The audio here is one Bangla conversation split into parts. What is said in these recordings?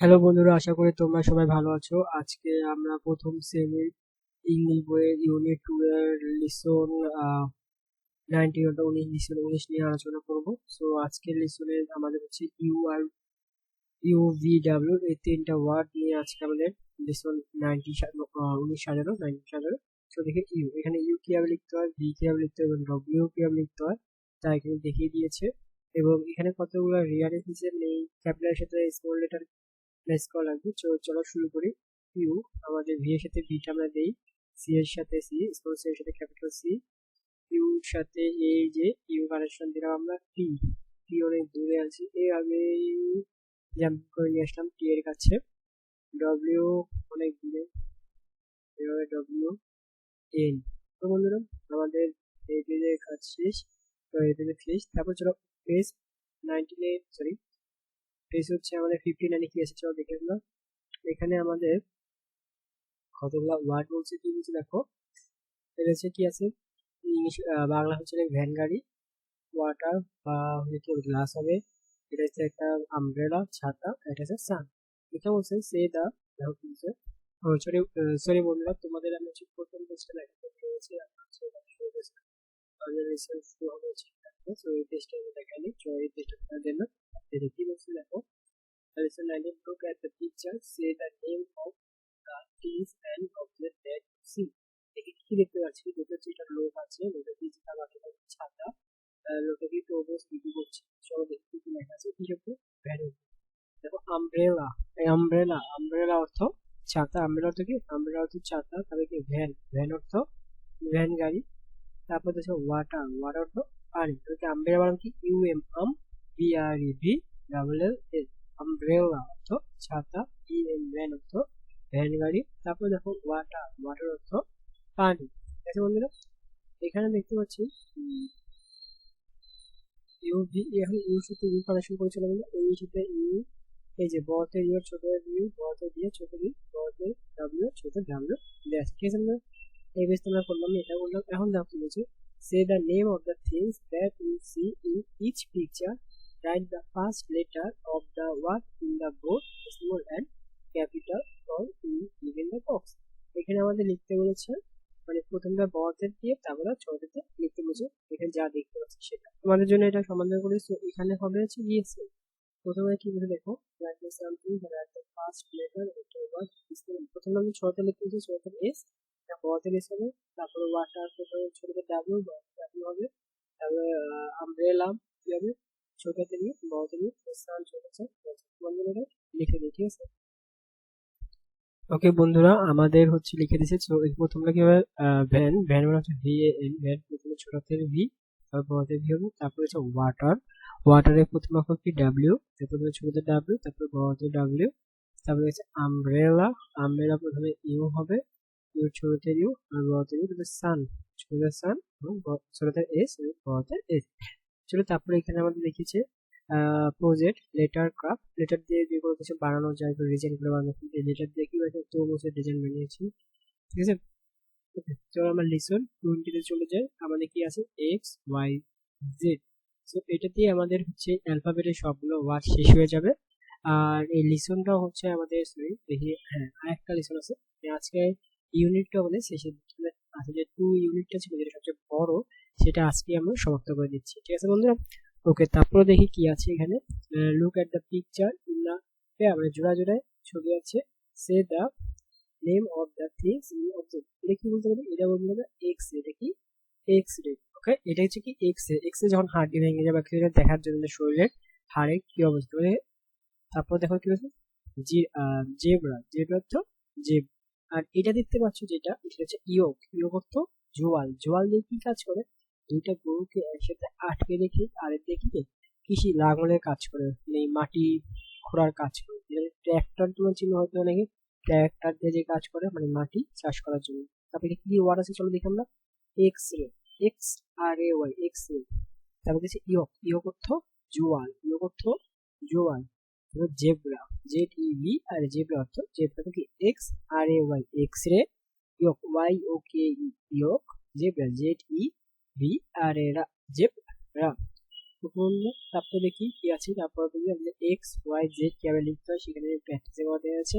হ্যালো বন্ধুরা, আশা করি তোমরা সবাই ভালো আছো। আজকে আমরা প্রথম শ্রেণির ইংলিশ বইয়ের ইউনিট টু এর লিসন নাইনটিন উনিশ লিসন উনিশ নিয়ে আলোচনা করব। সো আজকের লিসনে আমাদের হচ্ছে U R U V W এই তিনটা ওয়ার্ড নিয়ে আজকে আমাদের লিসন নাইনটি উনিশ সাজানো নাইনটি সাজানো। সো দেখে ইউ এখানে ইউ কীভাবে লিখতে হয় ভি কীভাবে লিখতে হয়, এবং ডব্লিউ কীভাবে লিখতে হয়, তা এখানে দেখিয়ে দিয়েছে। এবং এখানে কতগুলো রিয়ারেন্সের নেই ক্যাপিটালের সাথে স্মল লেটার প্লেস করা লাগবে। চলো শুরু করি। ইউ আমাদের ভি এর সাথে ভিটা আমরা দেই। সি এর সাথে সি স্মল সি এর সাথে ক্যাপিটাল সি ইউ সাথে এই যে ইউ কানেকশন দিলাম আমরা টি টি অনেক দূরে আছে। এ আগে জাম্প করে নিয়ে আসলাম টি এর কাছে। ডব্লিউ অনেক দূরে। এভাবে ডব্লিউ এন তো বন্ধুরা, আমাদের এই পেজের কাজ শেষ। তো এই পেজের শেষ। তারপর চলো পেজ নাইনটিন সরি পেজ হচ্ছে আমাদের ফিফটি নাইনে কি আছে চলো দেখে আমরা এখানে আমাদের কতগুলো ওয়ার্ড বলছে কি বলছে দেখো। এটা হচ্ছে কি আছে? ইংলিশ বাংলা হচ্ছে ভ্যান গাড়ি। ওয়াটার বা হচ্ছে গ্লাস হবে। এটা হচ্ছে একটা আমব্রেলা ছাতা এটা হচ্ছে সান এটা বলছে সে দা দেখো কি বলছে। সরি সরি বন্ধুরা, তোমাদের আমি হচ্ছে প্রথম পেজটা করতে হয়েছে আমাদের রিসার্চ শুরু হবে সো এই পেজটা আমি দেখাইনি। এই পেজটা তোমাদের জন্য কি বলছে দেখো Lesson 19 Look at the picture. Say the name of the trees and object that you see. দেখে কি দেখতে পাচ্ছি দুটো যেটা লোক আছে লোকের দিয়ে যেটা বাকি ছাতা লোকে দিয়ে টোবস বিক্রি করছে চলো দেখি কি লেখা আছে কি শব্দ ভ্যান দেখো আমব্রেলা আমব্রেলা আমব্রেলা অর্থ ছাতা আমব্রেলা অর্থ কি? আমব্রেলা অর্থ ছাতা তবে কি? ভ্যান ভ্যান অর্থ? ভ্যান গাড়ি। তারপর দেখো ওয়াটার ওয়াটার অর্থ পানি। তো কি? আমব্রেলা মানে কি? U M um B R E V double L L umbrella অর্থ ছাতা ই এন ভ্যান অর্থ ভ্যান গাড়ি তারপর দেখো ওয়াটার ওয়াটার অর্থ পানি ঠিক বন্ধুরা এখানে দেখতে পাচ্ছি ইউ ভি এখন ইউ সাথে ইউ কানেকশন করেছিল বলে এই সাথে ইউ এই যে বড়তে ইউ ছোট ইউ বড়তে দিয়ে ছোট ইউ বড়তে ডাব্লিউ ছোট ডাব্লিউ আছে ঠিক আছে আমরা এই বেশ তোমরা করলাম, এটা বললাম এখন দেখো বলছে say the name of the things that you see in each picture write the first letter of the word in the both small and capital or in given the box. এখানে আমাদের লিখতে বলেছে মানে প্রথমটা বড়দের দিয়ে তারপরে ছোটতে লিখতে বলেছে। এখানে যা দেখতে পাচ্ছি সেটা। তোমাদের জন্য এটা সমাধান করে এখানে হবে হচ্ছে ইয়েস প্রথমে কি বলে দেখো write something write the first letter of the word প্রথমে আমি ছোটতে লিখতে বলছি ছোটতে এস বড়তে এস হবে। তারপরে ওয়াটার প্রথমে ছোটতে ডাব্লিউ ডাব্লিউ হবে। তারপরে আমব্রেলা কি হবে? ছোটতে নিয়ে বড়তে নিয়ে স্থান চলেছে বন্ধুরা, লিখে দিই, ঠিক আছে? ওকে, বন্ধুরা, আমাদের হচ্ছে লিখে দিয়েছে। তোমরা কীভাবে ভ্যান ভ্যান মানে হচ্ছে ভি এন ভ্যান প্রথমে ছোটতে ভি তারপর ভি হবে, তারপর হচ্ছে ওয়াটার ওয়াটারের প্রথম অক্ষর কি? ডাব্লিউ প্রথমে ছোটতে ডাব্লিউ তারপর বড়তে ডাব্লিউ তারপরে হচ্ছে আমব্রেলা আমব্রেলা প্রথমে ইউ হবে ইউ ছোটতে ইউ আর বড়তে ইউ তারপরে সান ছোটতে সান এবং ছোটতে এস বড়তে এস চলো তারপরে এখানে আমাদের দেখিয়েছে প্রজেক্ট লেটার ক্রাফট লেটার দিয়ে যে কোনো কিছু বানানো যায় ডিজাইন করে বানানো লেটার দিয়ে কি হয়েছে তো বসে ডিজাইন বানিয়েছি, ঠিক আছে? ওকে চলো আমরা লিসন টোয়েন্টিতে চলে যাই, আমাদের কি আছে? এক্স ওয়াই জেড সো এটা দিয়ে আমাদের হচ্ছে অ্যালফাবেটের সবগুলো ওয়ার্ড শেষ হয়ে যাবে, আর এই লিসনটা হচ্ছে আমাদের সরি দেখি হ্যাঁ আরেকটা লিসন আছে, আজকে ইউনিটটা আমাদের শেষের আছে যে টু ইউনিটটা ছিল, যেটা সবচেয়ে বড় সেটা আজকে আমরা সমাপ্ত করে দিচ্ছি। ঠিক আছে বন্ধুরা? ওকে তারপরে দেখি কি আছে এখানে। Look at the picture in আমরা জোড়া জোড়ায় ছবি আছে। Say the name of the things in object এটা কি বলতে পারি? এটা বলতে হবে এক্স এটা কি এক্স রে ওকে এটা হচ্ছে কি এক্স রে এক্স রে যখন হাড়টি ভেঙে যাবে সেটা দেখার জন্য শরীরের হাড়ে কি অবস্থা? মানে তারপর দেখো কি হচ্ছে জেব্রা জেব্রা অর্থ জেব আর এটা দেখতে পাচ্ছ যেটা, এটা হচ্ছে ইয়োগ ইয়োগ অর্থ জোয়াল। জোয়াল দিয়ে কি কাজ করে? দুইটা গরুকে একসাথে আটকে রেখে আরেক দিকে কৃষি লাঙলের কাজ করে মানে মাটি খোঁড়ার কাজ করে। ট্র্যাক্টর তোমার চিহ্ন হয়তো অনেকে ট্র্যাক্টর দিয়ে যে কাজ করে মানে মাটি চাষ করার জন্য। তারপরে কি ওয়ার্ড আছে চলো দেখি আমরা? X ray X R A Y X ray তারপর কিছু ইয়ক ইয়ক অর্থ জোয়াল ইয়ক অর্থ জোয়াল zebra Z E V R zebra অর্থ জেব্রা কি? X R A Y X ray yoke Y O K yoke zebra Z E V R A রা জেব্রা প্রথম তারপরে দেখি কি আছে? তারপর দেখি আমাদের এক্স, ওয়াই, জেড কীভাবে লিখতে হয় সেখানে প্র্যাকটিসে করা দেওয়া আছে।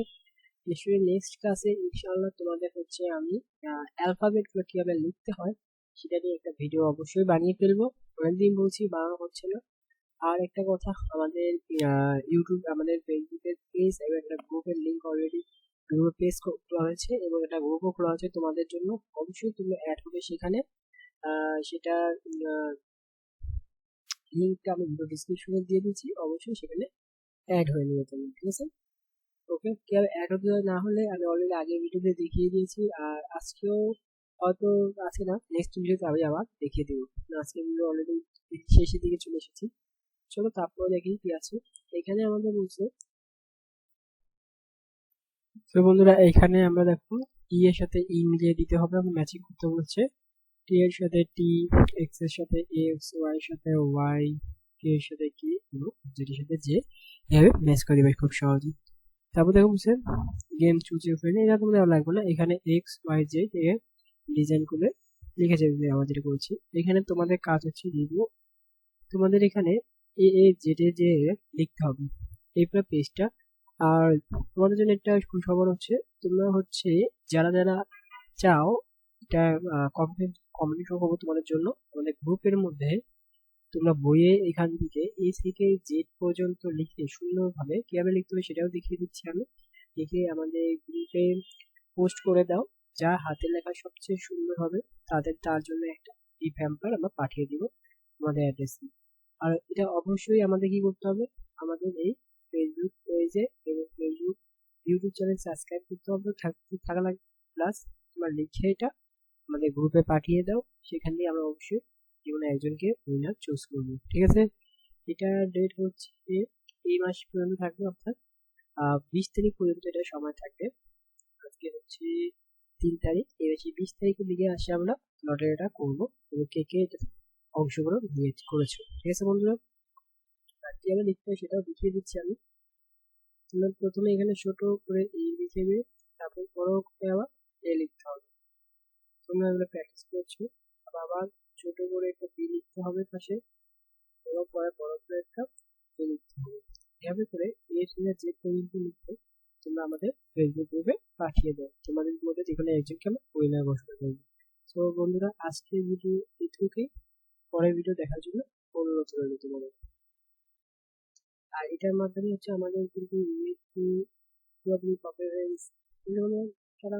নিশ্চয়ই নেক্সট ক্লাসে ইনশাআল্লাহ তোমাদের হচ্ছে আমি অ্যালফাবেটগুলো কীভাবে লিখতে হয় সেটা নিয়ে একটা ভিডিও অবশ্যই বানিয়ে ফেলব। অনেকদিন বলছি, বানানো হচ্ছে না। আর একটা কথা, আমাদের ইউটিউব আমাদের ফেসবুকের পেজ এবং একটা গ্রুপের লিঙ্ক অলরেডি গ্রুপ পেজ খোলা হয়েছে এবং একটা গ্রুপও খোলা হয়েছে তোমাদের জন্য। অবশ্যই তুমি অ্যাড হবে সেখানে। সেটা লিঙ্কটা আমি ভিডিও ডিসক্রিপশনে দিয়ে দিচ্ছি অবশ্যই সেখানে অ্যাড হয়ে নেবে তুমি ঠিক আছে? ওকে কেউ অ্যাড হতে না হলে আমি অলরেডি আগে ভিডিওতে দেখিয়ে দিয়েছি, আর আজকেও হয়তো আছে না নেক্সট ভিডিওতে আমি আবার দেখিয়ে দেবো। আজকে ভিডিও অলরেডি শেষের দিকে চলে এসেছি। চলো তারপরে দেখি কি আছে। এখানে আমাদের বলছে, তো বন্ধুরা, এখানে আমরা দেখো ই এর সাথে ই মিলিয়ে দিতে হবে, এবং ম্যাচিং করতে বলছে। টি এর সাথে টি এক্সের সাথে এক্স ওয়াই এর সাথে ওয়াই কে এর সাথে কি এবং জেড এর সাথে জে এভাবে ম্যাচ করে দিবে খুব সহজে। তারপর দেখো বলছে গেম চুজ ইউর ফ্রেন্ড এটা তোমাদের লাগবে না। এখানে এক্স ওয়াই জেড এর ডিজাইন করে লিখে যাবে আমরা যেটা করছি। এখানে তোমাদের কাজ হচ্ছে রিভিউ তোমাদের এখানে এ এ জেডে যে লিখতে হবে। এই পুরো পেজটা আর তোমাদের জন্য একটা খবর হচ্ছে, তোমরা হচ্ছে যারা যারা চাও এটা কমপ্লিট কমপ্লিট করব তোমাদের জন্য। আমাদের গ্রুপের মধ্যে তোমরা বইয়ে এখান থেকে এ থেকে জেড পর্যন্ত লিখে সুন্দরভাবে কীভাবে লিখতে হবে সেটাও দেখিয়ে দিচ্ছি আমি। লিখে আমাদের গ্রুপে পোস্ট করে দাও। যা হাতে লেখা সবচেয়ে সুন্দর হবে, তাদের তার জন্য একটা ই প্যাম্পার আমরা পাঠিয়ে দিব আমাদের অ্যাড্রেসে আর এটা অবশ্যই আমাদের কি করতে হবে? আমাদের এই ফেসবুক পেজে এবং ফেসবুক ইউটিউব চ্যানেল সাবস্ক্রাইব করতে হবে। থাকা লাগবে। প্লাস তোমার লিখে এটা আমাদের গ্রুপে পাঠিয়ে দাও। সেখান দিয়ে আমরা অবশ্যই জীবনে একজনকে উইনার চুজ করব, ঠিক আছে? এটা ডেট হচ্ছে এই মাস পর্যন্ত থাকবে অর্থাৎ বিশ তারিখ পর্যন্ত এটা সময় থাকবে। আজকে হচ্ছে তিন তারিখ, এই হচ্ছে বিশ তারিখের দিকে আসে আমরা লটারিটা করব এবং কে কে এটা অংশগ্রহণ করেছ, ঠিক আছে বন্ধুরা? আর কীভাবে লিখতে হয় সেটাও দেখিয়ে দিচ্ছি আমি। তোমরা প্রথমে এখানে ছোট করে এই লিখে দিয়ে তারপর বড় করে আবার এ লিখতে হবে তোমরা এগুলো প্র্যাকটিস করছ। আবার ছোট করে একটা বি লিখতে হবে পাশে। এবং পরে বড় করে একটা এ লিখতে হবে। এভাবে করে এ থেকে যে পর্যন্ত লিখতে তোমরা আমাদের ফেসবুক গ্রুপে পাঠিয়ে দাও। তোমাদের মধ্যে যেখানে একজনকে আমরা উইনার ঘোষণা করব তো বন্ধুরা আজকে ভিডিও এইটুকুই পরের ভিডিও দেখার জন্য অনুরোধ রইল তোমাদের। আর এটার মাধ্যমে হচ্ছে আমাদের কিন্তু ইউনিটি প্রবলি পারফরমেন্স এগুলো যারা